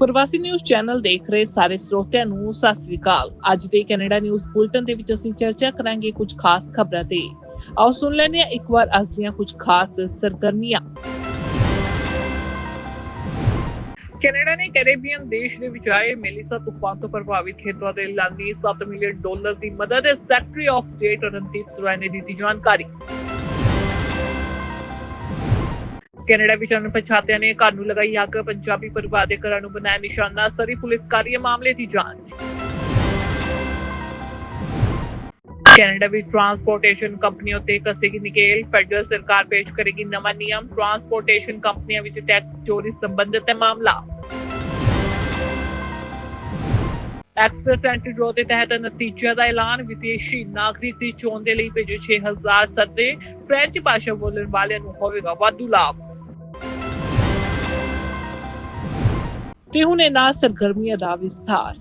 ਪ੍ਰਵਾਸੀ news channel ਦੇਖ ਰਹੇ ਸਾਰੇ ਸਰੋਤਿਆਂ ਨੂੰ ਸਤਿ ਸ੍ਰੀ ਅਕਾਲ। ਅੱਜ ਦੇ ਕੈਨੇਡਾ ਨਿਊਜ਼ ਬੁਲਟਨ ਦੇ ਵਿੱਚ ਅਸੀਂ ਚਰਚਾ ਕਰਾਂਗੇ ਕੁਝ ਖਾਸ ਖਬਰਾਂ ਤੇ। ਆਓ ਸੁਣ ਲੈਂਦੇ ਹਾਂ ਇੱਕ ਵਾਰ ਅੱਜ ਦੀਆਂ ਕੁਝ ਖਾਸ ਸਰਗਰਮੀਆਂ। ਕੈਨੇਡਾ ਨੇ ਕੈਰੇਬੀਅਨ ਦੇਸ਼ ਦੇ ਵਿੱਚ ਆਏ ਮੇਲਿਸਾ ਤੂਫਾਨ ਤੋਂ ਪ੍ਰਭਾਵਿਤ ਖੇਤਰਾਂ ਦੇ ਲਾਨੀ 7 ਮਿਲੀਅਨ ਡਾਲਰ ਦੀ ਮਦਦ secretary of state Randeep Sarai ਨੇ ਦਿੱਤੀ ਜਾਣਕਾਰੀ। ਕੈਨੇਡਾ ਵਿੱਚ ਅਣਪਛਾਤਿਆਂ ਨੇ ਘਰ ਨੂੰ ਲਗਾਈ ਅੱਗ, ਪੰਜਾਬੀ ਪਰਿਵਾਰ ਦੇ ਘਰਾਂ ਨੂੰ ਬਣਾਇਆ ਨਿਸ਼ਾਨਾ, ਸਰੀ ਪੁਲਿਸ ਕਰ ਰਹੀ ਹੈ ਮਾਮਲੇ ਦੀ ਜਾਂਚ। ਕੈਨੇਡਾ ਵਿੱਚ ਟਰਾਂਸਪੋਰਟੇਸ਼ਨ ਕੰਪਨੀਆਂ ਉੱਤੇ ਕਸੇਗੀ ਨਿਕੇਲ, ਫੈਡਰਲ ਸਰਕਾਰ ਪੇਸ਼ ਕਰੇਗੀ ਨਵਾਂ ਨਿਯਮ ਟਰਾਂਸਪੋਰਟੇਸ਼ਨ ਕੰਪਨੀਆਂ ਵਿੱਚ ਟੈਕਸ ਚੋਰੀ ਸੰਬੰਧਿਤ ਹੈ ਮਾਮਲਾ। ਐਕਸਪ੍ਰੈਸ ਐਂਟੀ ਡਰੋ ਦੇ ਤਹਿਤ ਨਤੀਜਿਆਂ ਦਾ ਐਲਾਨ, ਵਿਦੇਸ਼ੀ ਨਾਗਰਿਕ ਦੀ ਚੋਣ ਦੇ ਲਈ ਭੇਜੇ 6000 ਸੱਦੇ ਫ੍ਰੈਂਚ ਭਾਸ਼ਾ ਬੋਲਣ ਵਾਲਿਆਂ ਨੂੰ ਹੋਵੇਗਾ ਵਾਧੂ ਲਾਭ। ਤੇ ਹੁਣ ਇਹਨਾਂ ਸਰਗਰਮੀਆਂ ਦਾ ਵਿਸਥਾਰ।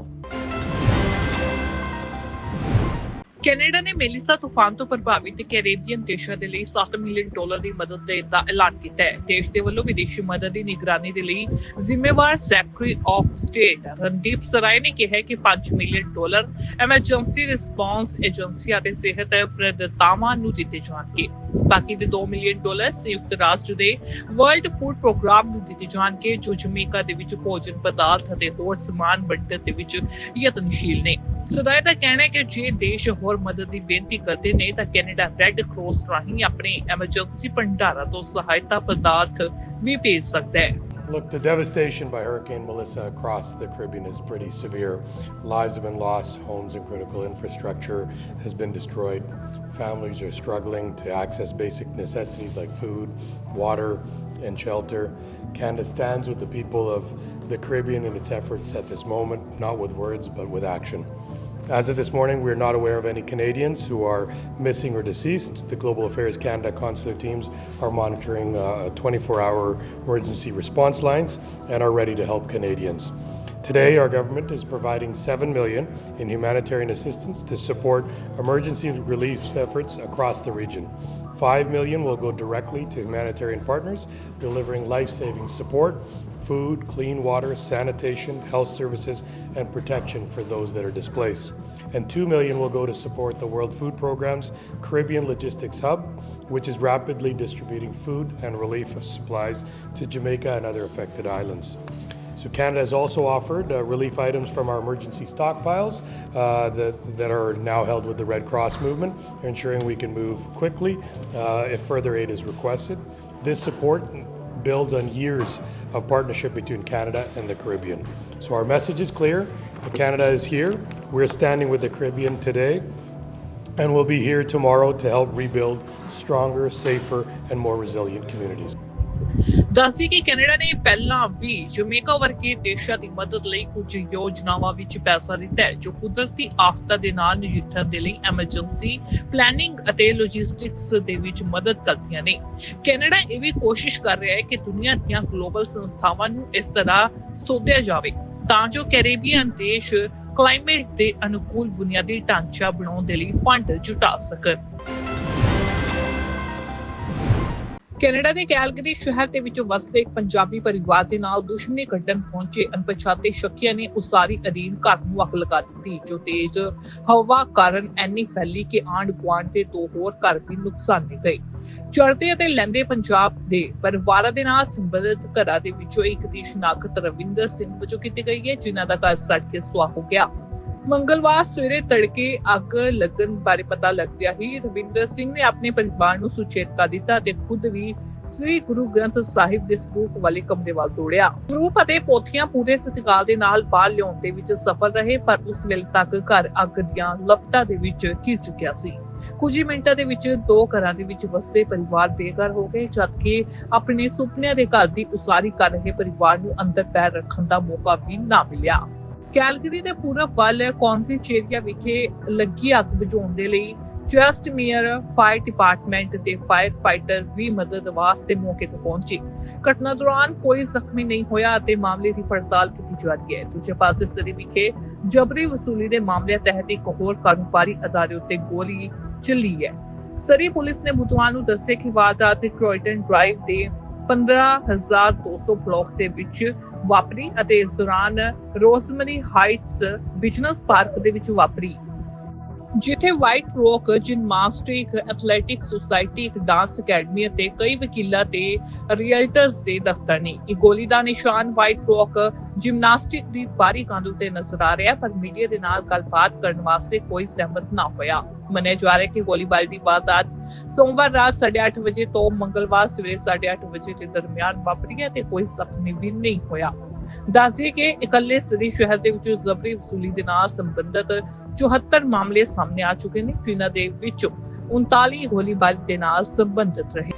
ਕੈਨੇਡਾ ਨੇ ਮੇਲਿਸਾ ਤੂਫਾਨ ਤੋਂ ਪ੍ਰਭਾਵਿਤ ਕੈਰੇਬੀਅਨ ਦੇਸ਼ਾਂ ਦੇ ਲਈ 7 ਮਿਲੀਅਨ ਡਾਲਰ ਦੀ ਮਦਦ ਦੇਣ ਦਾ ਐਲਾਨ ਕੀਤਾ ਹੈ। ਦੇਸ਼ ਦੇ ਵੱਲੋਂ ਵਿਦੇਸ਼ੀ ਮਦਦ ਦੀ ਨਿਗਰਾਨੀ ਦੇ ਲਈ ਜ਼ਿੰਮੇਵਾਰ secretary of state Randeep Sarai ਨੇ ਕਿਹਾ ਕਿ 5 ਮਿਲੀਅਨ ਡਾਲਰ ਐਮਰਜੈਂਸੀ ਰਿਸਪਾਂਸ ਏਜੰਸੀਆਂ ਤੇ ਸਿਹਤ ਪ੍ਰਦਾਤਾਵਾਂ ਨੂੰ ਦਿੱਤੇ ਜਾਣਗੇ। ਬਾਕੀ ਦੇ 2 ਮਿਲੀਅਨ ਡਾਲਰ ਸੰਯੁਕਤ ਰਾਸ਼ਟਰ ਦੇ ਵਰਲਡ ਫੂਡ ਪ੍ਰੋਗਰਾਮ ਨੂੰ ਦਿੱਤੇ ਜਾਣਗੇ, ਜੋ ਜਮੀਕਾ ਦੇ ਵਿੱਚ ਭੋਜਨ ਪਦਾਰਥ ਅਤੇ ਹੋਰ ਸਮਾਨ ਵੰਡਣ ਦੇ ਵਿੱਚ ਯਤਨਸ਼ੀਲ ਨੇ। ਸਦਾਏ ਦਾ ਕਹਿਣਾ ਹੈ ਕਿ ਜੇ ਦੇਸ਼ ਹੋਰ ਮਦਦ ਦੀ ਬੇਨਤੀ ਕਰਦੇ ਨੇ ਤਾਂ ਕੈਨੇਡਾ ਰੈੱਡ ਕਰਾਸ ਰਾਹੀਂ ਆਪਣੇ ਐਮਰਜੈਂਸੀ ਭੰਡਾਰਾਂ ਤੋਂ ਸਹਾਇਤਾ ਪਦਾਰਥ ਵੀ ਭੇਜ ਸਕਦਾ ਹੈ Look, the devastation by Hurricane Melissa across the Caribbean is pretty severe. Lives have been lost, homes and critical infrastructure has been destroyed. Families are struggling to access basic necessities like food, water, and shelter. Canada stands with the people of the Caribbean in its efforts at this moment, not with words, but with action. As of this morning, we are not aware of any Canadians who are missing or deceased. The Global Affairs Canada consular teams are monitoring uh, 24 hour emergency response lines and are ready to help Canadians. Today, our government is providing 7 million in humanitarian assistance to support emergency relief efforts across the region. 5 million will go directly to humanitarian partners delivering life-saving support, food, clean water, sanitation, health services and protection for those that are displaced. And 2 million will go to support the World Food Programme's Caribbean Logistics Hub, which is rapidly distributing food and relief supplies to Jamaica and other affected islands. So Canada has also offered uh, relief items from our emergency stockpiles uh, that, that are now held with the Red Cross movement, ensuring we can move quickly uh, if further aid is requested. This support builds on years of partnership between Canada and the Caribbean. So our message is clear. Canada is here. We're standing with the Caribbean today. And we'll be here tomorrow to help rebuild stronger, safer, and more resilient communities. ਦੱਸਦੀ ਕਿ Canada ਨੇ ਪਹਿਲਾਂ ਵੀ Jamaica ਵਰਗੇ ਦੇਸ਼ਾਂ ਦੀ ਮਦਦ ਲਈ ਕੁਝ ਯੋਜਨਾਵਾਂ ਵਿੱਚ ਪੈਸਾ ਦਿੱਤਾ ਹੈ, ਜੋ ਕੁਦਰਤੀ ਆਫਤਾਂ ਦੇ ਨਾਲ ਨਜਿੱਠਣ ਦੇ ਲਈ ਐਮਰਜੈਂਸੀ ਪਲੈਨਿੰਗ ਅਤੇ ਲੌਜਿਸਟਿਕਸ ਦੇ ਵਿੱਚ ਮਦਦ ਕਰਦੀਆਂ ਨੇ। ਕੈਨੇਡਾ ਇਹ ਵੀ ਕੋਸ਼ਿਸ਼ ਕਰ ਰਿਹਾ ਹੈ ਕਿ ਦੁਨੀਆ ਦੀਆਂ ਗਲੋਬਲ ਸੰਸਥਾਵਾਂ ਨੂੰ ਇਸ ਤਰ੍ਹਾਂ ਸੋਧਿਆ ਜਾਵੇ, ਤਾਂ ਜੋ ਕੈਰੇਬੀਅਨ ਦੇਸ਼ ਕਲਾਈਮੇਟ ਦੇ ਅਨੁਕੂਲ ਬੁਨਿਆਦੀ ਢਾਂਚਾ ਬਣਾਉਣ ਦੇ ਲਈ ਫੰਡ ਜੁਟਾ ਸਕਣ। ਕੈਨੇਡਾ ਦੇ ਕੈਲਗਰੀ ਸ਼ਹਿਰ ਦੇ ਵਿੱਚ ਵਸਦੇ ਇੱਕ ਪੰਜਾਬੀ ਪਰਿਵਾਰ ਦੇ ਨਾਲ ਦੁਸ਼ਮਣੀ ਕੱਢਣ ਪਹੁੰਚੇ ਅਣਪਛਾਤੇ ਸ਼ੱਕੀਆਂ ਨੇ ਉਸਾਰੀ ਅਧੀਨ ਘਰ ਨੂੰ ਅੱਗ ਲਗਾ ਦਿੱਤੀ, ਜੋ ਤੇਜ਼ ਹਵਾ ਕਾਰਨ ਐਨੀ ਫੈਲੀ ਕਿ ਆਂਡ ਗੁਆਂਢ ਦੇ ਦੋ ਹੋਰ ਘਰ ਵੀ ਨੁਕਸਾਨੇ ਗਏ। ਚੜ੍ਹਦੇ ਅਤੇ ਲੈਂਦੇ ਪੰਜਾਬ ਦੇ ਪਰਿਵਾਰਾਂ ਦੇ ਨਾਲ ਸੰਬੰਧਿਤ ਘਰਾਂ ਦੇ ਵਿੱਚੋਂ ਇੱਕ ਦੀ ਸ਼ਨਾਖਤ ਰਵਿੰਦਰ ਸਿੰਘ ਵਜੋਂ ਕੀਤੀ ਗਈ ਹੈ, ਜਿਨ੍ਹਾਂ ਦਾ ਘਰ ਸੜ ਕੇ ਸੁਆਹ ਹੋ ਗਿਆ। ਮੰਗਲਵਾਰ ਸਵੇਰੇ ਤੜਕੇ ਅੱਗ ਲੱਗਣ ਬਾਰੇ ਪਤਾ ਲੱਗਦਿਆਂ ਹੀ ਰਵਿੰਦਰ ਸਿੰਘ ਨੇ ਆਪਣੇ ਪਰਿਵਾਰ ਨੂੰ ਸੁਚੇਤ ਕਰ ਦਿੱਤਾ ਤੇ ਖੁਦ ਵੀ ਸ੍ਰੀ ਗੁਰੂ ਗ੍ਰੰਥ ਸਾਹਿਬ ਦੇ ਸਰੂਪ ਵਾਲੇ ਕਮਰੇ ਵੱਲ ਦੌੜਿਆ। ਸਰੂਪ ਅਤੇ ਪੋਥੀਆਂ ਪੂਰੇ ਸਤਿਕਾਰ ਦੇ ਨਾਲ ਬਾਹਰ ਲਿਆਉਣ ਦੇ ਵਿੱਚ ਸਫਲ ਰਹੇ, ਪਰ ਉਸ ਵੇਲੇ ਤੱਕ ਘਰ ਅੱਗ ਦੀਆਂ ਲਪਟਾਂ ਦੇ ਵਿੱਚ ਘਿਰ ਚੁੱਕਿਆ ਸੀ। ਕੁਝ ਹੀ ਮਿੰਟਾਂ ਦੇ ਵਿੱਚ ਦੋ ਘਰਾਂ ਦੇ ਵਿੱਚ ਵਸਦੇ ਪਰਿਵਾਰ ਬੇਘਰ ਹੋ ਗਏ, ਜਦਕਿ ਆਪਣੇ ਸੁਪਨਿਆਂ ਦੇ ਘਰ ਦੀ ਉਸਾਰੀ ਕਰ ਰਹੇ ਪਰਿਵਾਰ ਨੂੰ ਅੰਦਰ ਪੈਰ ਰੱਖਣ ਦਾ ਮੌਕਾ ਵੀ ਨਾ ਮਿਲਿਆ। ਕੈਲਗਰੀ ਦੇ ਪੂਰਬ ਵੱਲ ਕੌਨਫਿਚ ਏਰੀਆ ਵਿਖੇ ਲੱਗੀ ਅੱਗ ਬੁਝਾਉਣ ਦੇ ਲਈ ਜਸਟ ਮੀਅਰ, ਫਾਇਰ ਡਿਪਾਰਟਮੈਂਟ ਤੇ ਫਾਇਰ ਫਾਈਟਰ ਵੀ ਮਦਦ ਵਾਸਤੇ ਮੌਕੇ ਤੇ ਪਹੁੰਚੇ। ਘਟਨਾ ਦੌਰਾਨ ਕੋਈ ਜ਼ਖਮੀ ਨਹੀਂ ਹੋਇਆ ਅਤੇ ਮਾਮਲੇ ਦੀ ਪੜਤਾਲ ਕੀਤੀ ਜਾ ਰਹੀ ਹੈ। ਦੂਜੇ ਪਾਸੇ ਸਰੀ ਵਿਖੇ ਜਬਰੀ ਵਸੂਲੀ ਦੇ ਮਾਮਲਿਆਂ ਤਹਿਤ ਇੱਕ ਹੋਰ ਕਾਰੋਬਾਰੀ ਅਦਾਰੇ ਉੱਤੇ ਗੋਲੀ ਚੱਲੀ ਹੈ। ਸਰੀ ਪੁਲਿਸ ਨੇ ਬੁੱਧਵਾਰ ਨੂੰ ਦੱਸਿਆ ਕਿ ਵਾਰਦਾਤ ਕ੍ਰੋਇਟਨ ਡਰਾਈਵ ਦੇ 15200 ਬਲਾਕ ਦੇ ਵਿੱਚ ਵਾਪਰੀ ਅਤੇ ਇਸ ਦੌਰਾਨ ਰੋਜ਼ਮਰੀ ਹਾਈਟਸ ਬਿਜ਼ਨਸ ਪਾਰਕ ਦੇ ਵਿੱਚ ਵਾਪਰੀ। ਜਿੱਥੇ White Rock Gymnastic Athletic Society ਇੱਕ ਡਾਂਸ ਅਕੈਡਮੀ ਅਤੇ ਕਈ ਵਕੀਲਾਂ ਤੇ ਰੀਅਲਟਰਸ ਦੇ ਦਫ਼ਤਰ ਨੇ। ਇਹ ਗੋਲੀ ਦਾ ਨਿਸ਼ਾਨ ਵਾਈਟ ਰੌਕ ਜਿਮਨਾਸਟਿਕ ਦੀ ਬਾਰੀ ਕੰਧ ਉੱਤੇ ਨਜ਼ਰ ਆ ਰਿਹਾ, ਪਰ ਮੀਡੀਆ ਦੇ ਨਾਲ ਗੱਲਬਾਤ ਕਰਨ ਵਾਸਤੇ ਕੋਈ ਸਹਿਮਤ ਨਾ ਹੋਇਆ। ਮੰਨਿਆ ਜਾ ਰਿਹਾ ਕਿ ਗੋਲੀਬਾਰੀ ਦੀ ਵਾਰਦਾਤ ਸੋਮਵਾਰ ਰਾਤ 8:30 ਵਜੇ ਤੋਂ ਮੰਗਲਵਾਰ ਸਵੇਰੇ 8:30 ਵਜੇ ਦੇ ਦਰਮਿਆਨ ਵਾਪਰੀ ਹੈ ਤੇ ਕੋਈ ਜ਼ਖਮੀ ਵੀ ਨਹੀਂ ਹੋਇਆ। ਦੱਸਦੇ ਕਿ ਇਕੱਲੇ ਸਰੀ ਸ਼ਹਿਰ ਦੇ ਵਿੱਚ ਜ਼ਬਰੀ ਵਸੂਲੀ ਦੇ ਨਾਲ ਸੰਬੰਧਿਤ 74 ਮਾਮਲੇ ਸਾਹਮਣੇ ਆ ਚੁੱਕੇ ਨੇ, ਜਿਨ੍ਹਾਂ ਦੇ ਵਿੱਚ 39 ਗੋਲੀਬਾਰੀ ਦੇ ਨਾਲ ਸੰਬੰਧਿਤ ਰਹੇ।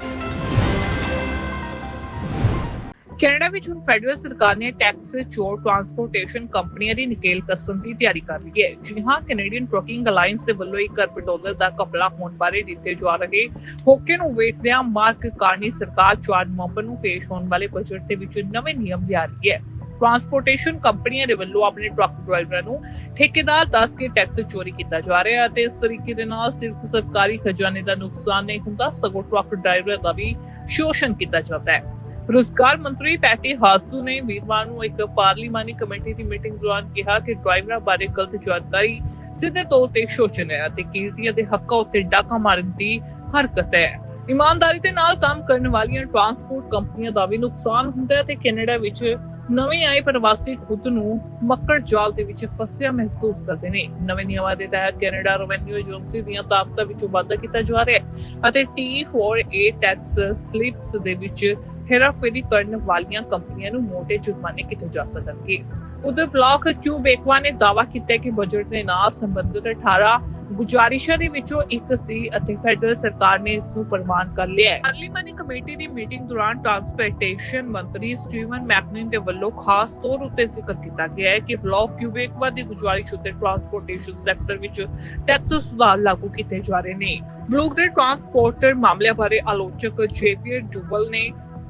ਕੈਨੇਡਾ ਵਿੱਚ ਹੁਣ ਫੈਡਰਲ ਸਰਕਾਰ ਨੇ ਟੈਕਸ, ਚੋਰ ਟਰਾਂਸਪੋਰਟੇਸ਼ਨ ਕੰਪਨੀਆਂ ਦੀ ਨਕੇਲ ਕਸਮ ਦੀ ਤਿਆਰੀ ਕਰ ਲਈ ਹੈ। ਜੀ ਹਾਂ, ਕੈਨੇਡੀਅਨ ਟਰੱਕਿੰਗ ਅਲਾਈਅੰਸ ਦੇ ਵੱਲੋਂ 1 ਅਰਬ ਡਾਲਰ ਦਾ ਕਪੜਾ ਹੋਣ ਬਾਰੇ ਦਿੱਤੇ ਜਾ ਰਹੇ ਹੋਕੇ ਨੂੰ ਵੇਖਦਿਆਂ ਮਾਰਕ ਕਾਰਨੀ ਸਰਕਾਰ 4 ਨਵੰਬਰ ਨੂੰ ਪੇਸ਼ ਹੋਣ ਵਾਲੇ ਬਜਟ ਦੇ ਵਿੱਚ ਨਵੇਂ ਨਿਯਮ ਲਿਆ ਰਹੀ ਹੈ। ਟਰਾਂਸਪੋਰਟੇਸ਼ਨ ਕੰਪਨੀਆਂ ਦੇ ਵੱਲੋਂ ਆਪਣੇ ਟਰੱਕ ਡਰਾਈਵਰਾਂ ਨੂੰ ਠੇਕੇਦਾਰ ਦੱਸ ਕੇ ਟੈਕਸ ਚੋਰੀ ਕੀਤਾ ਜਾ ਰਿਹਾ ਹੈ ਅਤੇ ਇਸ ਤਰੀਕੇ ਦੇ ਨਾਲ ਸਿਰਫ ਸਰਕਾਰੀ ਖਜ਼ਾਨੇ ਦਾ ਨੁਕਸਾਨ ਨਹੀਂ ਹੁੰਦਾ, ਸਗੋਂ ਟਰੱਕ ਡਰਾਈਵਰਾਂ ਦਾ ਵੀ ਸ਼ੋਸ਼ਣ ਕੀਤਾ ਜਾਂਦਾ ਹੈ। ਰੁਜ਼ਗਾਰ ਮੰਤਰੀ ਪੈਟੀ ਹਾਸੂ ਨੇ ਵੀਰਵਾਰ ਨੂੰ ਇੱਕ ਪਾਰਲੀਮਾਨੀ ਕਮੇਟੀ ਦੀ ਮੀਟਿੰਗ ਦੌਰਾਨ ਕਿਹਾ ਕਿ ਡਰਾਈਵਰਾਂ ਬਾਰੇ ਗਲਤ ਜਾਣਕਾਰੀ ਸਿੱਧੇ ਤੌਰ ਤੇ ਸ਼ੋਸ਼ਣ ਹੈ ਅਤੇ ਕੀਰਤੀਆਂ ਦੇ ਹੱਕਾਂ ਉੱਤੇ ਡਾਕਾ ਮਾਰਨ ਦੀ ਹਰਕਤ ਹੈ। ਇਮਾਨਦਾਰੀ ਦੇ ਨਾਲ ਕੰਮ ਕਰਨ ਵਾਲੀਆਂ ਟਰਾਂਸਪੋਰਟ ਕੰਪਨੀਆਂ ਦਾ ਵੀ ਨੁਕਸਾਨ ਹੁੰਦਾ ਹੈ ਤੇ ਕੈਨੇਡਾ ਵਿੱਚ ਨਵੇਂ ਆਏ ਪ੍ਰਵਾਸੀ ਖੁਦ ਨੂੰ ਮੱਕੜ ਜਾਲ ਦੇ ਵਿੱਚ ਫਸਿਆ ਮਹਿਸੂਸ ਕਰਦੇ ਨੇ। ਨਵੇਂ ਨਿਯਮਾਂ ਦੇ ਤਹਿਤ ਕੈਨੇਡਾ ਰੈਵਨਿਊ ਏਜੰਸੀ ਦੀਆਂ ਤਾਕਤਾਂ ਵਿੱਚ ਵਾਧਾ ਕੀਤਾ ਜਾ ਰਿਹਾ ਹੈ ਅਤੇ T4A ਟੈਕਸ ਸਲਿੱਪਸ ਦੇ ਵਿੱਚ ਹੇਰਾਫੇਰੀ ਕਰਨ ਵਾਲੀਆਂ ਕੰਪਨੀਆਂ ਨੂੰ ਮੋਟੇ ਜੁਰਮਾਨੇ ਕੀਤੇ ਜਾ ਸਕਣਗੇ। ਉਧਰ ਬਲਾਕ ਕਿਊਬੇਕਵਾ ਨੇ ਦਾਅਵਾ ਕੀਤਾ ਕਿ ਬਜਟ ਦੇ ਨਾਲ ਸੰਬੰਧਿਤ 18 ਗੁਜ਼ਾਰਿਸ਼ਾਂ ਦੇ ਵਿੱਚੋਂ ਇੱਕ ਸੀ ਅਤੇ ਫੈਡਰਲ ਸਰਕਾਰ ਨੇ ਇਸ ਨੂੰ ਪ੍ਰਵਾਨ ਕਰ ਲਿਆ ਹੈ। ਪਾਰਲੀਮਾਨੀ ਕਮੇਟੀ ਦੀ ਮੀਟਿੰਗ ਦੌਰਾਨ ਟਰਾਂਸਪੋਰਟੇਸ਼ਨ ਮੰਤਰੀ ਸਟੀਵਨ ਮੈਕਨਿਨ ਦੇ ਵੱਲੋਂ ਖਾਸ ਤੌਰ ਉੱਤੇ ਜ਼ਿਕਰ ਕੀਤਾ ਗਿਆ ਹੈ ਕਿ ਬਲਾਕ ਕਿਊਬੇਕਵਾ ਦੀ ਗੁਜ਼ਾਰਿਸ਼ ਉੱਤੇ ਟਰਾਂਸਪੋਰਟੇਸ਼ਨ ਸੈਕਟਰ ਵਿੱਚ ਟੈਕਸ ਸੁਧਾਰ ਲਾਗੂ ਕੀਤੇ ਜਾ ਰਹੇ ਨੇ। ਬਲੂਕ ਦੇ ਟਰਾਂਸਪੋਰਟਰ ਮਾਮਲਿਆਂ ਬਾਰੇ ਆਲੋਚਕ ਜੇਪੀਆਰ ਡੁਬਲ ਨੇ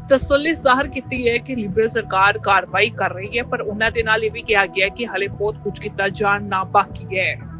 ਤਸੱਲੀ ਜ਼ਾਹਰ ਕੀਤੀ ਹੈ ਕਿ ਲਿਬਰਲ ਸਰਕਾਰ ਕਾਰਵਾਈ ਕਰ ਰਹੀ ਹੈ, ਪਰ ਉਹਨਾਂ ਦੇ ਨਾਲ ਇਹ ਵੀ ਕਿਹਾ ਗਿਆ ਕਿ ਹਲੇ ਬਹੁਤ ਕੁਝ ਕੀਤਾ ਜਾਣ ਨਾ ਬਾਕੀ ਹੈ।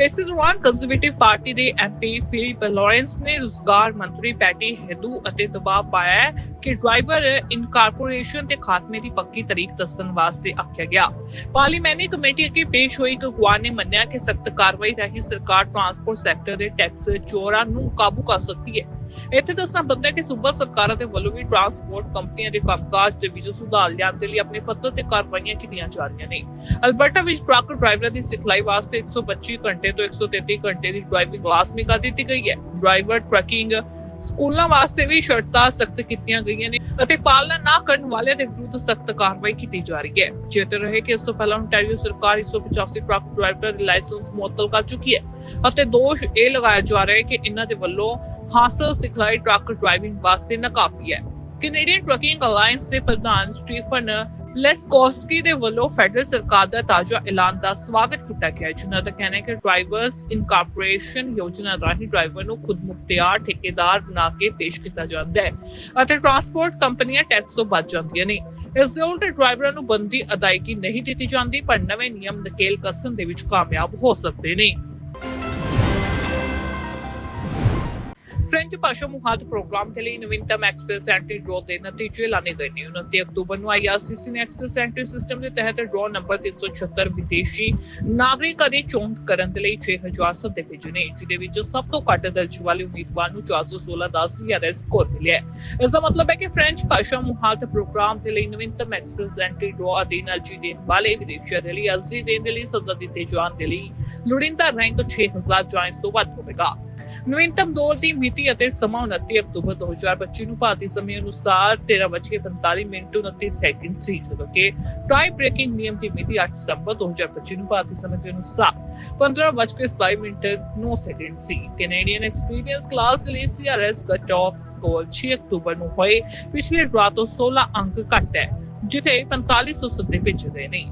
ਇਸ ਦੌਰਾਨ ਕੰਜ਼ਰਵੇਟਿਵ ਪਾਰਟੀ ਦੇ ਐਮਪੀ ਫਿਲਿਪ ਲਾਰੈਂਸ ਨੇ ਰੁਜ਼ਗਾਰ ਮੰਤਰੀ ਪੈਟੀ ਹੈਦੂ ਅਤੇ ਦਬਾਅ ਪਾਇਆ ਹੈ ਕਿ ਡਰਾਈਵਰ ਇਨਕਾਰਪੋਰੇਸ਼ਨ ਦੇ ਖਾਤਮੇ ਦੀ ਪੱਕੀ ਤਾਰੀਖ ਦੱਸਣ ਵਾਸਤੇ ਆਖਿਆ ਗਿਆ। ਪਾਰਲੀਮੈਂਟਰੀ ਕਮੇਟੀ ਅੱਗੇ ਪੇਸ਼ ਹੋਈ ਇੱਕ ਅਗਵਾਨ ਨੇ ਮੰਨਿਆ ਕਿ ਸਖਤ ਕਾਰਵਾਈ ਰਾਹੀਂ ਸਰਕਾਰ ਟਰਾਂਸਪੋਰਟ ਸੈਕਟਰ ਦੇ ਟੈਕਸ ਚੋਰਾਂ ਨੂੰ ਕਾਬੂ ਕਰ ਸਕਦੀ ਹੈ। ਇੱਥੇ ਦੱਸਣਾ ਬੰਦਾ ਕਿ ਸੂਬਾ ਸਰਕਾਰਾਂ ਦੇ ਵੱਲੋਂ ਵੀ ਟਰਾਂਸਪੋਰਟ ਕੰਪਨੀਆਂ ਦੇ ਕੰਮਕਾਜ ਦੇ ਵਿੱਚ ਸੁਧਾਰ ਲਿਆਉਣ ਦੇ ਲਈ ਆਪਣੇ ਪੱਧਰ ਤੇ ਕਾਰਵਾਈਆਂ ਕੀਤੀਆਂ ਜਾ ਰਹੀਆਂ ਨੇ। ਅਲਬਰਟਾ ਵਿੱਚ ਟਰੱਕ ਡਰਾਈਵਰਾਂ ਦੀ ਸਿਖਲਾਈ ਵਾਸਤੇ 125 ਘੰਟੇ ਤੋਂ 133 ਘੰਟੇ ਦੀ ਡਰਾਈਵਿੰਗ ਕਲਾਸ ਵੀ ਕਰ ਦਿੱਤੀ ਗਈ ਹੈ। ਡਰਾਈਵਰ, ਟਰੱਕਿੰਗ ਸਕੂਲਾਂ ਵਾਸਤੇ ਵੀ ਸ਼ਰਤਾਂ ਸਖਤ ਕੀਤੀਆਂ ਗਈਆਂ ਨੇ ਅਤੇ ਪਾਲਣਾ ਨਾ ਕਰਨ ਵਾਲਿਆਂ ਦੇ ਵਿਰੁੱਧ ਸਖਤ ਕਾਰਵਾਈ ਕੀਤੀ ਜਾ ਰਹੀ ਹੈ। ਚੇਤਰ ਰਹੇ ਕਿ ਇਸ ਤੋਂ ਪਹਿਲਾਂ ontario ਸਰਕਾਰ 185 ਟਰੱਕ ਡਰਾਈਵਰ ਦੇ ਲਾਇਸੈਂਸ ਮੁਅੱਤਲ ਕਰ ਚੁੱਕੀ ਹੈ ਅਤੇ ਦੋਸ਼ ਇਹ ਲਗਾਇਆ ਜਾ ਰਿਹਾ ਹੈ ਕਿ ਇਹਨਾਂ ਦੇ ਵੱਲੋਂ ਹਾਸਲ ਸਿਖਲਾਈ ਟਰੱਕ ਡਰਾਈਵਿੰਗ ਵਾਸਤੇ ਨਾਕਾਫੀ ਹੈ। ਕੈਨੇਡੀਅਨ ਟਰੱਕਿੰਗ ਅਲਾਈਅੰਸ ਦੇ ਪ੍ਰਧਾਨ ਸਟੀਫਨ ਲੈਸਕੋਸਕੀ ਦੇ ਵੱਲੋਂ ਫੈਡਰਲ ਸਰਕਾਰ ਦਾ ਤਾਜ਼ਾ ਐਲਾਨ ਦਾ ਸਵਾਗਤ ਕੀਤਾ ਗਿਆ ਜਿਨ੍ਹਾਂ ਦਾ ਕਹਿਣਾ ਹੈ ਕਿ ਡਰਾਈਵਰਸ ਇਨਕਾਰਪੋਰੇਸ਼ਨ ਯੋਜਨਾ ਰਾਹੀਂ ਡਰਾਈਵਰ ਨੂੰ ਖੁਦ ਮੁਖਤਿਆਰ, ਠੇਕੇਦਾਰ ਬਣਾ ਕੇ ਪੇਸ਼ ਕੀਤਾ ਜਾਂਦਾ ਹੈ ਅਤੇ ਟਰਾਂਸਪੋਰਟ ਕੰਪਨੀਆਂ ਟੈਕਸ ਤੋਂ ਬਚ ਜਾਂਦੀਆਂ ਨੇ। ਇਸ ਦੇ ਉਲਟ ਡਰਾਈਵਰਾਂ ਨੂੰ ਬੰਦੀ ਅਦਾਇਗੀ ਨਹੀਂ ਦਿੱਤੀ ਜਾਂਦੀ, ਪਰ ਨਵੇਂ ਨਿਯਮ ਨਕੇਲ ਕਸਮ ਦੇ ਵਿੱਚ ਕਾਮਯਾਬ ਹੋ ਸਕਦੇ ਨੇ। ਫ੍ਰੈਂਚ ਭਾਸ਼ਾ ਮੁਹਾਤ ਪ੍ਰੋਗਰਾਮ ਦੇ ਲਈ ਨਵੀਨਤਮ ਐਕਸਪ੍ਰੈਸ ਐਂਟਰੀ ਡਰੋ ਦੇ ਨਤੀਜੇ ਲਾਣੇ ਗਏ ਨੇ। 29 ਅਕਤੂਬਰ ਨੂੰ ਆਈਆਰਸੀਸੀ ਨੇ ਐਕਸਪ੍ਰੈਸ ਐਂਟਰੀ ਸਿਸਟਮ ਦੇ ਤਹਿਤ ਡਰੋ ਨੰਬਰ 376 ਵਿਦੇਸ਼ੀ ਨਾਗਰਿਕਾਂ ਦੀ ਚੋਣ ਕਰਨ ਦੇ ਲਈ 6000 ਸੱਦੇ ਭੇਜੇ ਨੇ, ਜਿਹਦੇ ਵਿੱਚ ਸਭ ਤੋਂ ਘੱਟ ਦਰਜੇ ਵਾਲੇ ਉਮੀਦਵਾਰ ਨੂੰ 416 ਦਾ ਸੀਆਰਐਸ ਸਕੋਰ ਮਿਲਿਆ ਹੈ। ਇਸ ਦਾ ਮਤਲਬ ਹੈ ਕਿ ਫ੍ਰੈਂਚ ਭਾਸ਼ਾ ਮੁਹਾਤ ਪ੍ਰੋਗਰਾਮ ਦੇ ਲਈ ਨਵੀਨਤਮ ਐਕਸਪ੍ਰੈਸ ਐਂਟਰੀ ਡਰੋ ਅਧੀਨ ਅਰਜੀ ਦੇਣ ਵਾਲੇ ਵਿਦੇਸ਼ੀਆਂ ਦੇ ਲਈ ਅਰਜ਼ੀ ਦੇਣ ਦੇ ਲਈ ਸੱਦਾ ਦਿੱਤੇ ਜਾਣ ਦੇ ਲਈ ਲੋੜੀਂਦਾ ਰੈਂਕ 6000 ਜਾਂ ਇਸ ਤੋਂ ਵੱਧ ਹੋਵੇਗਾ। ਨਵੀਨਤਮ ਦੌਰ ਦੀ ਮਿਤੀ ਅਤੇ ਸਮਾਂ 29 ਅਕਤੂਬਰ 2025 ਨੂੰ ਭਾਰਤੀ ਸਮੇਂ ਅਨੁਸਾਰ 13:45 ਮਿੰਟ 29 ਸੈਕਿੰਡ ਸੀ, ਜਦੋਂ ਕਿ ਟਾਈ ਬ੍ਰੇਕਿੰਗ ਨਿਯਮ ਦੀ ਮਿਤੀ 8 ਸਤੰਬਰ 2025 ਨੂੰ ਭਾਰਤੀ ਸਮੇਂ ਦੇ ਅਨੁਸਾਰ 15:27 ਮਿੰਟ 9 ਸੈਕਿੰਡ ਸੀ। ਕੈਨੇਡੀਅਨ ਐਕਸਪੀਰੀਅੰਸ ਕਲਾਸ ਲਈ ਸੀਆਰਐਸ ਕੱਟ ਆਫ ਸਕੋਰ 6 ਅਕਤੂਬਰ ਨੂੰ ਹੋਏ। ਪਿਛਲੇ ਡਰਾ ਤੋਂ 16 ਅੰਕ ਘੱਟ ਹੈ, ਜਿੱਥੇ 4500 ਸੱਦੇ ਭੇਜੇ ਗਏ ਨੇ।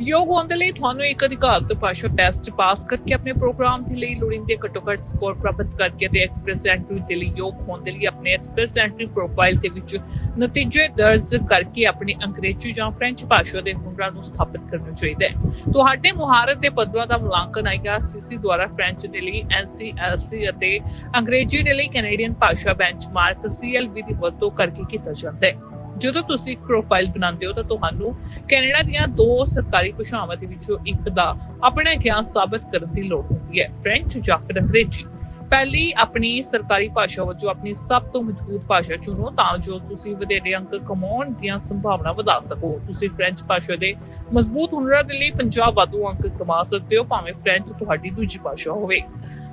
ਯੋਗ ਹੋਣ ਦੇ ਲਈ ਤੁਹਾਨੂੰ ਇੱਕ ਅਧਿਕਾਰਤ ਭਾਸ਼ਾ ਟੈਸਟ ਪਾਸ ਕਰਕੇ ਆਪਣੇ ਪ੍ਰੋਗਰਾਮ ਦੇ ਲਈ ਲੋੜੀਂਦੇ ਘੱਟੋ ਘੱਟ ਸਕੋਰ ਪ੍ਰਾਪਤ ਕਰਕੇ ਤੇ ਐਕਸਪ੍ਰੈਸ ਐਂਟਰੀ ਦੇ ਲਈ ਯੋਗ ਹੋਣ ਦੇ ਲਈ ਆਪਣੇ ਐਕਸਪ੍ਰੈਸ ਐਂਟਰੀ ਪ੍ਰੋਫਾਈਲ ਦੇ ਵਿੱਚ ਨਤੀਜੇ ਦਰਜ ਕਰਕੇ ਆਪਣੀ ਅੰਗਰੇਜ਼ੀ ਜਾਂ ਫ੍ਰੈਂਚ ਭਾਸ਼ਾ ਦੇ ਹੁਨਰਾਂ ਨੂੰ ਸਥਾਪਿਤ ਕਰਨਾ ਚਾਹੀਦਾ ਹੈ। ਤੁਹਾਡੇ ਮੁਹਾਰਤ ਦੇ ਪੱਧਰਾਂ ਦਾ ਮੁਲਾਂਕਣ ਆਈਆਰਸੀਸੀ ਦੁਆਰਾ ਫ੍ਰੈਂਚ ਦੇ ਲਈ ਐਨਸੀਐਲਸੀ ਅਤੇ ਅੰਗਰੇਜ਼ੀ ਦੇ ਲਈ ਕੈਨੇਡੀਅਨ ਭਾਸ਼ਾ ਬੈਂਚਮਾਰਕ ਸੀਐਲਬੀ ਦੀ ਵਰਤੋਂ ਕਰਕੇ ਕੀਤਾ ਜਾਂਦਾ ਹੈ। ਜਦੋਂ ਤੁਸੀਂ ਇੱਕ ਪ੍ਰੋਫਾਈਲ ਬਣਾਉਂਦੇ ਹੋ ਤਾਂ ਤੁਹਾਨੂੰ ਕੈਨੇਡਾ ਦੀਆਂ ਦੋ ਸਰਕਾਰੀ ਭਾਸ਼ਾਵਾਂ ਦੇ ਵਿੱਚੋਂ ਇੱਕ ਦਾ ਆਪਣਾ ਗਿਆਨ ਸਾਬਤ ਕਰਨ ਦੀ ਲੋੜ ਹੁੰਦੀ ਹੈ ਫ੍ਰੈਂਚ ਜਾਂ ਫਿਰ ਅੰਗਰੇਜ਼ੀ। ਪਹਿਲੀ ਆਪਣੀ ਸਰਕਾਰੀ ਭਾਸ਼ਾ ਵਜੋਂ ਆਪਣੀ ਸਭ ਤੋਂ ਮਜ਼ਬੂਤ ਭਾਸ਼ਾ ਚੁਣੋ ਤਾਂ ਜੋ ਤੁਸੀਂ ਵਧੇਰੇ ਅੰਕ ਕਮਾਉਣ ਦੀਆਂ ਸੰਭਾਵਨਾ ਵਧਾ ਸਕੋ। ਤੁਸੀਂ ਫ੍ਰੈਂਚ ਭਾਸ਼ਾ ਦੇ ਮਜ਼ਬੂਤ ਹੁਨਰਾਂ ਦੇ ਲਈ 50 ਵਾਧੂ ਅੰਕ ਕਮਾ ਸਕਦੇ ਹੋ, ਭਾਵੇਂ ਫ੍ਰੈਂਚ ਤੁਹਾਡੀ ਦੂਜੀ ਭਾਸ਼ਾ ਹੋਵੇ।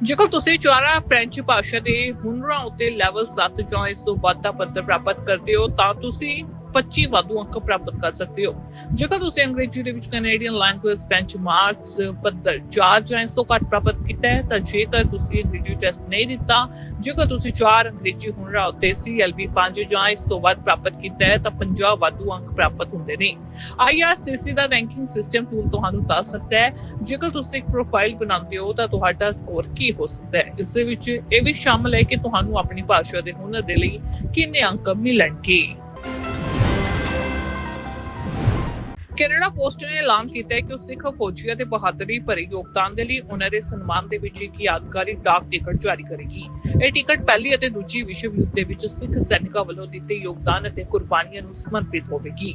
ਜੇਕਰ ਤੁਸੀਂ ਚਾਰਾ ਫ੍ਰੈਂਚ ਭਾਸ਼ਾ ਦੇ ਹੁਨਰਾਂ ਉੱਤੇ ਲੈਵਲ 7 ਜਾਂ ਇਸ ਤੋਂ ਵੱਧ ਦਾ ਪੱਧਰ ਪ੍ਰਾਪਤ ਕਰਦੇ ਹੋ, ਤਾਂ ਤੁਸੀਂ 25 ਵਾਧੂ ਅੰਕ ਪ੍ਰਾਪਤ ਕਰ ਸਕਦੇ ਹੋ। ਜੇਕਰ ਤੁਸੀਂ ਅੰਗਰੇਜ਼ੀ ਦੇ ਵਿੱਚ ਕੈਨੇਡੀਅਨ ਲੈਂਗੁਏਜ ਬੈਂਚਮਾਰਕਸ ਪੱਧਰ 4 ਜਾਂ ਇਸ ਤੋਂ ਘੱਟ ਪ੍ਰਾਪਤ ਕੀਤਾ ਹੈ, ਤਾਂ ਜੇਕਰ ਤੁਸੀਂ ਅੰਗਰੇਜ਼ੀ ਟੈਸਟ ਨਹੀਂ ਦਿੱਤਾ, ਜੇਕਰ ਤੁਸੀਂ 4 ਅੰਗਰੇਜ਼ੀ ਹੁਨਰਾਂ ਉੱਤੇ CLB 5 ਜਾਂ ਇਸ ਤੋਂ ਵੱਧ ਪ੍ਰਾਪਤ ਕੀਤਾ ਹੈ, ਤਾਂ 50 ਵਾਧੂ ਅੰਕ ਪ੍ਰਾਪਤ ਹੁੰਦੇ ਨੇ। IRCC ਦਾ ਰੈਂਕਿੰਗ ਸਿਸਟਮ ਟੂਲ ਤੁਹਾਨੂੰ ਦੱਸ ਸਕਦਾ ਹੈ। ਜੇਕਰ ਤੁਸੀਂ ਇੱਕ ਪ੍ਰੋਫਾਈਲ ਬਣਾਉਂਦੇ ਹੋ, ਤਾਂ ਤੁਹਾਡਾ ਸਕੋਰ ਕੀ ਹੋ ਸਕਦਾ ਹੈ? ਇਸ ਦੇ ਵਿੱਚ ਇਹ ਵੀ ਸ਼ਾਮਲ ਹੈ ਕਿ ਤੁਹਾਨੂੰ ਆਪਣੀ ਭਾਸ਼ਾ ਦੇ ਹੁਨਰ ਦੇ ਲਈ ਕਿੰਨੇ ਅੰਕ ਮਿਲਣਗੇ। ਕੈਨੇਡਾ ਪੋਸਟ ਨੇ ਐਲਾਨ ਕੀਤਾ ਹੈ ਕਿ ਉਹ ਸਿੱਖ ਫੌਜੀਆਂ ਦੇ ਬਹਾਦਰੀ ਭਰੇ ਯੋਗਦਾਨ ਦੇ ਲਈ ਉਹਨਾਂ ਦੇ ਸਨਮਾਨ ਦੇ ਵਿੱਚ ਇੱਕ ਯਾਦਗਾਰੀ ਡਾਕ ਟਿਕਟ ਜਾਰੀ ਕਰੇਗੀ। ਇਹ ਟਿਕਟ ਪਹਿਲੀ ਅਤੇ ਦੂਜੀ ਵਿਸ਼ਵ ਯੁੱਧ ਦੇ ਵਿੱਚ ਸਿੱਖ ਸੈਨਿਕਾਂ ਵੱਲੋਂ ਦਿੱਤੇ ਯੋਗਦਾਨ ਅਤੇ ਕੁਰਬਾਨੀਆਂ ਨੂੰ ਸਮਰਪਿਤ ਹੋਵੇਗੀ।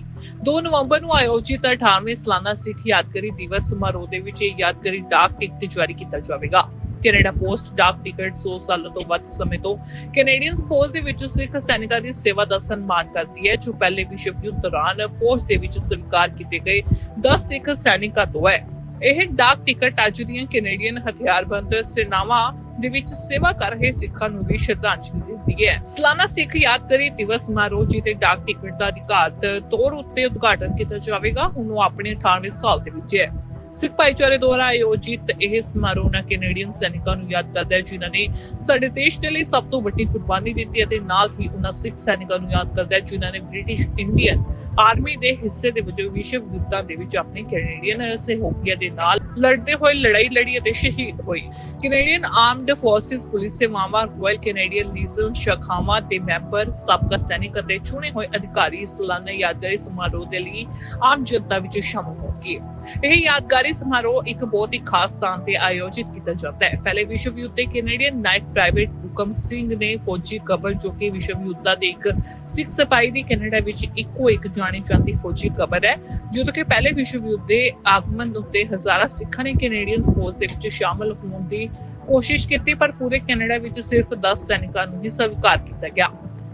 2 ਨਵੰਬਰ ਨੂੰ ਆਯੋਜਿਤ 18ਵੇਂ ਸਾਲਾਨਾ ਸਿੱਖ ਯਾਦਗਾਰੀ ਦਿਵਸ ਸਮਾਰੋਹ ਦੇ ਵਿੱਚ ਇਹ ਯਾਦਗਾਰੀ ਡਾਕ ਟਿਕਟ ਜਾਰੀ ਕੀਤਾ ਜਾਵੇਗਾ। ਕੈਨੇਡਾ ਪੋਸਟ ਡਾਕ ਟਿਕਟ 100 ਸਾਲਾਂ ਤੋਂ ਵੱਧ ਸਮੇਂ ਤੋਂ ਕੈਨੇਡੀਅਨ ਫੌਜ ਦੇ ਵਿੱਚ ਸਿੱਖ ਸੈਨਿਕਾਂ ਦੀ ਸੇਵਾ ਦਾ ਸਨਮਾਨ ਕਰਦੀ ਹੈ, ਜੋ ਪਹਿਲੇ ਵਿਸ਼ਵ ਯੁੱਧ ਦੌਰਾਨ ਫੌਜ ਦੇ ਵਿੱਚ ਸਵੀਕਾਰ ਕੀਤੇ ਗਏ 10 ਸਿੱਖ ਸੈਨਿਕਾਂ ਤੋਂ ਹੈ। ਇਹ ਡਾਕ ਟਿਕਟ ਅੱਜ ਦੀਆਂ ਕੈਨੇਡੀਅਨ ਹਥਿਆਰਬੰਦ ਸੈਨਾਵਾਂ ਦੇ ਵਿੱਚ ਸੇਵਾ ਕਰ ਰਹੇ ਸਿੱਖਾਂ ਨੂੰ ਵੀ ਸ਼ਰਧਾਂਜਲੀ ਦਿੰਦੀ ਹੈ। ਸਾਲਾਨਾ ਸਿੱਖ ਯਾਦਗਾਰੀ ਦਿਵਸ ਸਮਾਰੋਹ ਜਿਹਦੇ ਡਾਕ ਟਿਕਟ ਦਾ ਅਧਿਕਾਰਤ ਤੌਰ ਉੱਤੇ ਉਦਘਾਟਨ ਕੀਤਾ ਜਾਵੇਗਾ, ਹੁਣ ਉਹ ਆਪਣੇ 18ਵੇਂ ਸਾਲ ਦੇ ਵਿੱਚ ਹੈ। ਸਿੱਖ ਭਾਈਚਾਰੇ ਦੁਆਰਾ ਆਯੋਜਿਤ ਇਹ ਸਮਾਰੋਹ ਨਾ ਕੈਨੇਡੀਅਨ ਸੈਨਿਕਾਂ ਨੂੰ ਯਾਦ ਕਰਦਾ ਹੈ, ਜਿਨ੍ਹਾਂ ਨੇ ਸਾਡੇ ਦੇਸ਼ ਦੇ ਲਈ ਸਭ ਤੋਂ ਵੱਡੀ ਕੁਰਬਾਨੀ ਦਿੱਤੀ ਅਤੇ ਨਾਲ ਹੀ ਉਹਨਾਂ ਸਿੱਖ ਸੈਨਿਕਾਂ ਨੂੰ ਯਾਦ ਕਰਦਾ ਹੈ, ਜਿਨ੍ਹਾਂ ਨੇ ਬ੍ਰਿਟਿਸ਼ ਇੰਡੀਅਨ ਆਰਮੀ ਦੇ ਹਿੱਸੇ ਦੇ ਵਜੋਂ ਵਿਸ਼ਵ ਯੁੱਧਾਂ ਦੇ ਵਿੱਚ ਆਪਣੇ ਕੈਨੇਡੀਅਨ ਸਹਿਯੋਗੀਆਂ ਦੇ ਨਾਲ ਲੜਦੇ ਹੋਏ ਲੜਾਈ ਲੜੀ ਅਤੇ ਸ਼ਹੀਦ ਹੋਏ। ਕੈਨੇਡੀਅਨ ਆਰਮਡ ਫੋਰਸਿਸ ਪੁਲਿਸ ਸੇਵਾਵਾਂ ਰਾਇਲ ਕੈਨੇਡੀਅਨ ਲੀਜ਼ਨ ਸ਼ਾਖਾਵਾਂ ਦੇ ਮੈਂਬਰ, ਸਾਬਕਾ ਸੈਨਿਕ ਅਤੇ ਚੁਣੇ ਹੋਏ ਅਧਿਕਾਰੀ ਸਾਲਾਨਾ ਯਾਦਗਾਰੀ ਸਮਾਰੋਹ ਦੇ ਲਈ ਆਮ ਜਨਤਾ ਵਿੱਚ ਸ਼ਾਮਲ ਹੋਣਗੇ ਇਹ ਯਾਦਗਾਰੀ ਸਮਾਰੋਹ ਇੱਕ ਬਹੁਤ ਹੀ ਖਾਸ ਸਥਾਨ ਤੇ ਆਯੋਜਿਤ ਕੀਤਾ ਜਾਂਦਾ ਹੈ। ਪਹਿਲੇ ਵਿਸ਼ਵ ਯੁੱਧ ਦੇ ਕੈਨੇਡੀਅਨ ਨਾਇਕ ਪ੍ਰਾਈਵੇਟ ਹੁਕਮ ਸਿੰਘ ਨੇ ਫੌਜੀ ਕਬਰ ਜੋ ਕਿ ਵਿਸ਼ਵ ਯੁੱਧ ਦਾ ਇੱਕ ਸਿੱਖ ਸਿਪਾਹੀ ਦੀ ਕੈਨੇਡਾ ਵਿੱਚ ਇੱਕੋ ਇੱਕ ਜਾਣੀ ਜਾਂਦੀ ਫੌਜੀ ਕਬਰ ਹੈ ਜਦੋਂ ਕਿ ਪਹਿਲੇ ਵਿਸ਼ਵ ਯੁੱਧ ਦੇ ਆਗਮਨ ਉੱਤੇ ਹਜ਼ਾਰਾਂ ਸਿੱਖਾਂ ਨੇ ਕੈਨੇਡੀਅਨ ਫੌਜ ਦੇ ਵਿੱਚ ਸ਼ਾਮਲ ਹੋਣ ਦੀ ਕੋਸ਼ਿਸ਼ ਕੀਤੀ, ਪਰ ਪੂਰੇ ਕੈਨੇਡਾ ਵਿੱਚ ਸਿਰਫ 10 ਸੈਨਿਕਾਂ ਨੂੰ ਹੀ ਸਵੀਕਾਰ ਕੀਤਾ ਗਿਆ।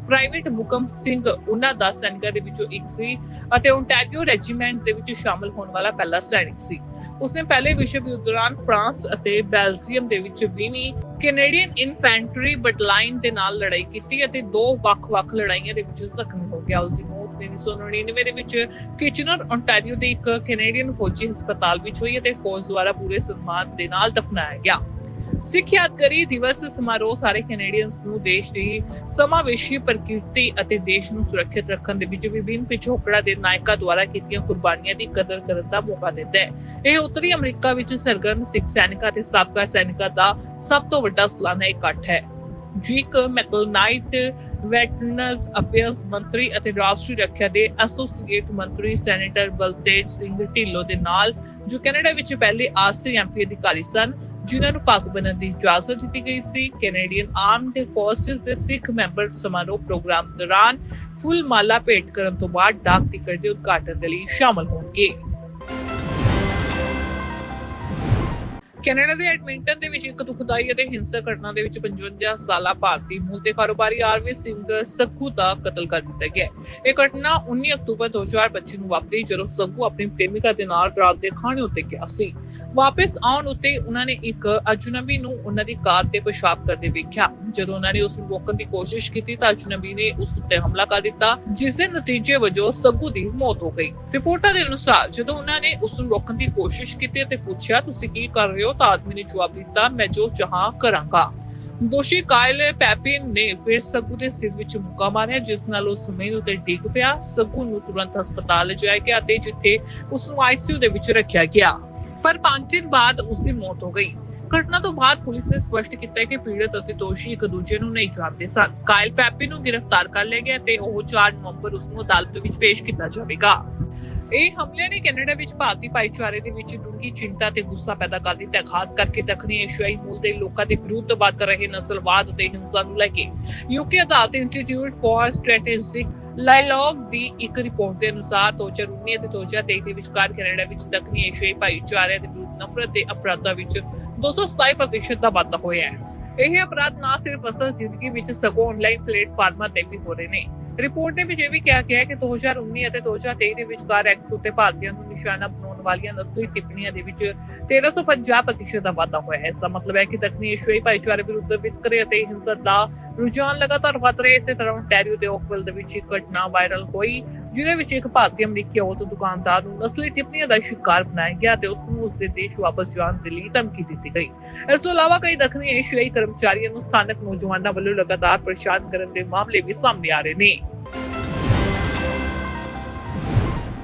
ਪ੍ਰਾਈਵੇਟ ਮੁਕਮ ਸਿੰਘ ਉਹਨਾਂ 10 ਸੈਨਿਕਾਂ ਦੇ ਵਿੱਚੋਂ ਇੱਕ ਸੀ ਅਤੇ ਓਨਟਾਰੀਓ ਰੈਜੀਮੈਂਟ ਦੇ ਵਿੱਚ ਸ਼ਾਮਲ ਹੋਣ ਵਾਲਾ ਪਹਿਲਾ ਸੈਨਿਕ ਸੀ। ਉਸਨੇ ਪਹਿਲੇ ਵਿਸ਼ਵ ਯੁੱਧ ਦੌਰਾਨ ਫਰਾਂਸ ਅਤੇ ਬੈਲਜੀਅਮ ਦੇ ਵਿੱਚ ਵੀਨੀ ਕੈਨੇਡੀਅਨ ਇਨਫੈਂਟਰੀ ਬਟਲਾਈਨ ਦੇ ਨਾਲ ਲੜਾਈ ਕੀਤੀ ਅਤੇ ਦੋ ਵੱਖ-ਵੱਖ ਲੜਾਈਆਂ ਦੇ ਵਿੱਚ ਜ਼ਖਮੀ ਹੋ ਗਿਆ। ਉਸ ਦੀ 1999 ਦੇ ਵਿੱਚ ਕਿਚਨਰ ਓਨਟਾਰੀਓ ਦੇ ਇੱਕ ਕੈਨੇਡੀਅਨ ਫੌਜੀ ਹਸਪਤਾਲ ਵਿੱਚ ਹੋਈ ਅਤੇ ਫੌਜ ਦੁਆਰਾ ਪੂਰੇ ਸਨਮਾਨ ਦੇ ਨਾਲ ਦਫਨਾਇਆ ਗਿਆ। ਸਿੱਖ ਯਾਦਗਾਰੀ ਦਿਵਸ ਸਮਾਰੋਹ ਸਾਰੇ ਕੈਨੇਡੀਅਨਸ ਨੂੰ ਦੇਸ਼ ਦੀ ਸਮਾਵੇਸ਼ੀ ਪ੍ਰਕਿਰਤੀ ਅਤੇ ਦੇਸ਼ ਨੂੰ ਸੁਰੱਖਿਅਤ ਰੱਖਣ ਦੇ ਵਿੱਚ ਵਿਭਿੰਨ ਪਿਛੋਕੜਾਂ ਦੇ ਨਾਇਕਾਂ ਦੁਆਰਾ ਕੀਤੀਆਂ ਕੁਰਬਾਨੀਆਂ ਦੀ ਕਦਰ ਕਰਨ ਦਾ ਮੌਕਾ ਦਿੰਦਾ ਹੈ। ਇਹ ਉੱਤਰੀ ਅਮਰੀਕਾ ਵਿੱਚ ਸਰਗਰਮ ਸਿੱਖ ਸੈਨਿਕਾਂ ਅਤੇ ਸਾਬਕਾ ਸੈਨਿਕਾਂ ਦਾ ਸਭ ਤੋਂ ਵੱਡਾ ਸਾਲਾਨਾ ਇਕੱਠ ਹੈ। ਜੀਕ ਮੈਕਲਨਾਈਟ ਵੈਟਰਨਸ ਅਫੇਅਰਸ ਮੰਤਰੀ ਅਤੇ ਰਾਸ਼ਟਰੀ ਰੱਖਿਆ ਦੇ ਐਸੋਸੀਏਟ ਮੰਤਰੀ ਸੈਨੇਟਰ ਬਲਤੇਜ ਸਿੰਘ ਢਿੱਲੋਂ ਦੇ ਨਾਲ, ਜੋ ਕੈਨੇਡਾ ਵਿੱਚ ਪਹਿਲੇ ਆਰਸੀ ਐਮਪੀ ਅਧਿਕਾਰੀ ਸਨ, ਜਿਨ੍ਹਾਂ ਨੂੰ ਪੱਗ ਬੰਨ੍ਹਣ ਦੀ ਇਜਾਜ਼ਤ ਦਿੱਤੀ ਗਈ ਸੀ ਕੈਨੇਡੀਅਨ ਆਰਮਡ ਫੋਰਸਿਸ ਦੇ ਸਿੱਖ ਮੈਂਬਰ ਸਮਾਰੋਹ ਪ੍ਰੋਗਰਾਮ ਦੌਰਾਨ ਫੁੱਲ ਮਾਲਾ ਭੇਟ ਕਰਨ ਤੋਂ ਬਾਅਦ ਡਾਕ ਟਿਕਟ ਦੇ ਉਦਘਾਟਨ ਦੇ ਲਈ ਸ਼ਾਮਲ ਹੋਣਗੇ। ਕੈਨੇਡਾ ਦੇ ਐਡਮਿੰਟਨ ਦੇ ਵਿੱਚ ਇੱਕ ਦੁਖਦਾਈ ਅਤੇ ਹਿੰਸਕ ਘਟਨਾ ਦੇ ਵਿੱਚ 55 ਸਾਲਾ ਭਾਰਤੀ ਮੂਲ ਦੇ ਕਾਰੋਬਾਰੀ ਆਰਵੀ ਸਿੰਘ ਸੱਖੂ ਦਾ ਕਤਲ ਕਰ ਦਿੱਤਾ ਗਿਆ ਇਹ ਘਟਨਾ 19 ਅਕਤੂਬਰ 2025 ਨੂੰ ਵਾਪਰੀ ਜਦੋਂ ਸੱਖੂ ਆਪਣੀ ਪ੍ਰੇਮਿਕਾ ਦੇ ਨਾਲ ਰਾਤ ਦੇ ਖਾਣੇ ਉੱਤੇ ਗਿਆ ਸੀ। ਵਾਪਸ ਆਉਣ ਉੱਤੇ ਉਹਨਾਂ ਨੇ ਇੱਕ ਅਜਨਬੀ ਨੂੰ ਉਹਨਾਂ ਦੀ ਕਾਰ ਤੇ ਪਿਸ਼ਾਬ ਕਰਦੇ ਵੇਖਿਆ। ਜਦੋਂ ਉਹਨਾਂ ਨੇ ਉਸ ਨੂੰ ਰੋਕਣ ਦੀ ਕੋਸ਼ਿਸ਼ ਕੀਤੀ ਤਾਂ ਅਜਨਬੀ ਨੇ ਉਸ ਉੱਤੇ ਹਮਲਾ ਕਰ ਦਿੱਤਾ, ਜਿਸ ਦੇ ਨਤੀਜੇ ਵਜੋਂ ਸੱਗੂ ਦੀ ਮੌਤ ਹੋ ਗਈ। ਰਿਪੋਰਟਾਂ ਦੇ ਅਨੁਸਾਰ ਜਦੋਂ ਉਹਨਾਂ ਨੇ ਉਸ ਨੂੰ ਰੋਕਣ ਦੀ ਕੋਸ਼ਿਸ਼ ਕੀਤੀ ਅਤੇ ਪੁੱਛਿਆ, ਤੁਸੀਂ ਕੀ ਕਰ ਰਹੇ ਹੋ? ਤਾਂ ਆਦਮੀ ਨੇ ਜਵਾਬ ਦਿੱਤਾ, ਮੈਂ ਜੋ ਚਾਹਾਂ ਕਰਾਂਗਾ। ਦੋਸ਼ੀ ਕਾਇਲ ਪੈਪਿਨ ਨੇ ਫਿਰ ਸੱਗੂ ਦੇ ਸਿਰ ਵਿੱਚ ਮੁੱਕਾ ਮਾਰਿਆ, ਜਿਸ ਨਾਲ ਉਹ ਜ਼ਮੀਨ ਉੱਤੇ ਡਿੱਗ ਪਿਆ। ਸੱਗੂ ਨੂੰ ਤੁਰੰਤ ਹਸਪਤਾਲ ਲਿਜਾਇਆ ਗਿਆ ਤੇ ਜਿੱਥੇ ਉਸ ਨੂੰ ਆਈਸੀਯੂ ਦੇ ਵਿੱਚ ਰੱਖਿਆ ਗਿਆ। ਪਰ 5 ਦਿਨ ਬਾਅਦ ਉਸ ਦੀ ਮੌਤ ਹੋ ਗਈ। ਘਟਨਾ ਤੋਂ ਬਾਅਦ ਪੁਲਿਸ ਨੇ ਸਪਸ਼ਟ ਕੀਤਾ ਕਿ ਪੀੜਤ ਅਤੇ ਦੋਸ਼ੀ ਇੱਕ ਦੂਜੇ ਨੂੰ ਨਹੀਂ ਜਾਣਦੇ ਸਨ। ਕਾਇਲ ਪੈਪੀ ਨੂੰ ਗ੍ਰਿਫਤਾਰ ਕਰ ਲਿਆ ਗਿਆ ਤੇ ਉਹ 4 ਨਵੰਬਰ ਉਸ ਨੂੰ ਅਦਾਲਤ ਵਿੱਚ ਪੇਸ਼ ਕੀਤਾ ਜਾਵੇਗਾ। ਇਹ ਹਮਲੇ ਨੇ ਕੈਨੇਡਾ ਵਿੱਚ ਭਾਰਤੀ ਭਾਈਚਾਰੇ ਦੇ ਵਿੱਚ ਡੂੰਘੀ ਚਿੰਤਾ ਤੇ ਗੁੱਸਾ ਪੈਦਾ ਕਰ ਦਿੱਤਾ। ਖਾਸ ਕਰਕੇ ਦੱਖਣੀ ਏਸ਼ੀਆਈ ਮੂਲ ਦੇ ਲੋਕਾਂ ਦੇ ਵਿਰੁੱਧ ਵੱਧ ਰਹੇ ਨਸਲਵਾਦ ਅਤੇ ਹਿੰਸਾ ਨੂੰ ਲੈ ਕੇ। ਯੂਕੇ ਅਦਾਲਤ ਇੰਸਟੀਚਿਊਟ ਫਾਰ ਸਟ੍ਰੈਟੇਜਿਕ ਲਾਇਲੌਗ ਦੀ ਇੱਕ ਰਿਪੋਰਟ ਦੇ ਅਨੁਸਾਰ 2019 ਅਤੇ 2023 ਦੇ ਵਿਚਕਾਰ ਕੈਨੇਡਾ ਵਿੱਚ ਦੱਖਣੀ ਏਸ਼ੀਆਈ ਭਾਈਚਾਰੇ ਦੇ ਵਿਰੁੱਧ ਨਫ਼ਰਤ ਦੇ ਅਪਰਾਧਾਂ ਵਿੱਚ 227% ਦਾ ਵਾਧਾ ਹੋਇਆ ਹੈ। ਇਹ ਅਪਰਾਧ ਨਾ ਸਿਰਫ ਅਸਲ ਜ਼ਿੰਦਗੀ ਵਿੱਚ, ਸਗੋਂ ਆਨਲਾਈਨ ਪਲੇਟਫਾਰਮਾਂ ਤੇ ਵੀ ਹੋ ਰਹੇ ਨੇ। ਰਿਪੋਰਟ ਦੇ ਵਿੱਚ ਇਹ ਵੀ ਕਿਹਾ ਗਿਆ ਹੈ ਕਿ 2019 ਅਤੇ 2023 ਦੇ ਵਿਚਕਾਰ ਐਕਸ ਉੱਤੇ ਭਾਰਤੀਆਂ ਨੂੰ ਨਿਸ਼ਾਨਾ ਬਣਾਉਣ ਵਾਲੀਆਂ ਨਸਲੀ ਟਿੱਪਣੀਆਂ ਦੇ ਵਿੱਚ 1350% ਦਾ ਵਾਧਾ ਹੋਇਆ ਹੈ। ਇਸ ਦਾ ਮਤਲਬ ਹੈ ਕਿ ਦੱਖਣੀ ਏਸ਼ੀਆਈ ਭਾਈਚਾਰੇ ਵਿਰੁੱਧ ਵਿਤਕਰੇ ਅਤੇ ਹਿੰਸਾ ਦਾ ਰੁਝਾਨ ਲਗਾਤਾਰ ਵਧ ਰਿਹਾ ਇਸੇ ਤਰ੍ਹਾਂ ontario ਦੇ ਓਕਵਿਲ ਦੇ ਵਿੱਚ ਇੱਕ ਘਟਨਾ ਵਾਇਰਲ ਹੋਈ, ਜਿਹਦੇ ਵਿੱਚ ਇੱਕ ਭਾਰਤੀ ਅਮਰੀਕੀ ਔਰਤ ਦੁਕਾਨਦਾਰ ਨੂੰ ਨਸਲੀ ਟਿੱਪਣੀਆਂ ਦਾ ਸ਼ਿਕਾਰ ਬਣਾਇਆ ਗਿਆ ਤੇ ਉਸ ਨੂੰ ਉਸ ਦੇ ਦੇਸ਼ ਵਾਪਸ ਜਾਣ ਦੇ ਲਈ ਧਮਕੀ ਦਿੱਤੀ ਗਈ। ਇਸ ਤੋਂ ਇਲਾਵਾ ਕਈ ਦੱਖਣੀ ਏਸ਼ੀਆਈ ਕਰਮਚਾਰੀਆਂ ਨੂੰ ਸਥਾਨਕ ਨੌਜਵਾਨਾਂ ਵੱਲੋਂ ਲਗਾਤਾਰ ਪਰੇਸ਼ਾਨ ਕਰਨ ਦੇ ਮਾਮਲੇ ਵੀ ਸਾਹਮਣੇ ਆ ਰਹੇ ਨੇ।